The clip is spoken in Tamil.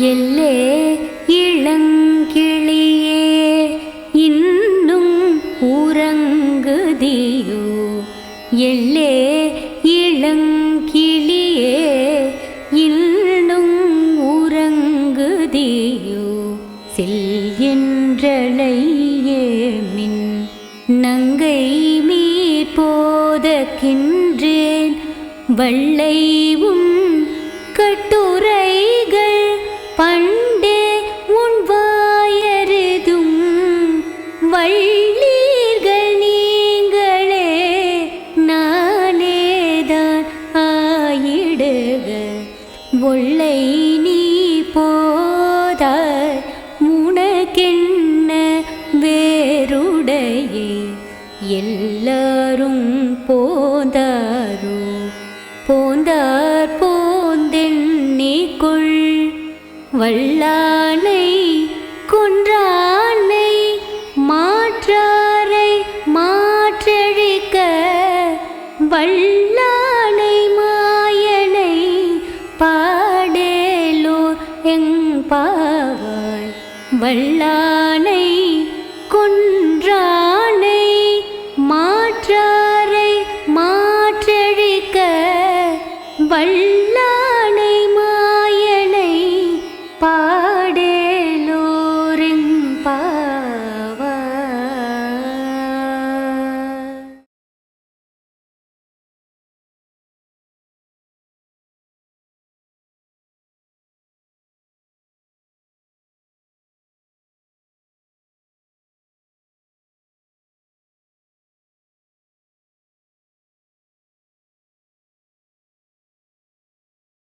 எல்லே இளங்கிளியே இன்னும் உறங்குதியோ? எல்லே இளங்கிளியே இன்னும் உறங்குதியோ? செல்கின்றளையே மின் நங்கை மீ போதக்கின்றேன் வள்ளை உன் ஒல்லை நீ போதாய். உனக்கென்ன வேறுடையே? எல்லாரும் போந்தாரோ? போந்தார் போந்தெண்ணிக்குள் வல்லானை கொன்றானை மாற்றாரை மாற்றழிக்க. வல்லானை மாயனை பா வல்லானை கொன்றானை மாற்றாரை மாற்றழிக்க வல்லானை மாயனை பாடேலோரின் பா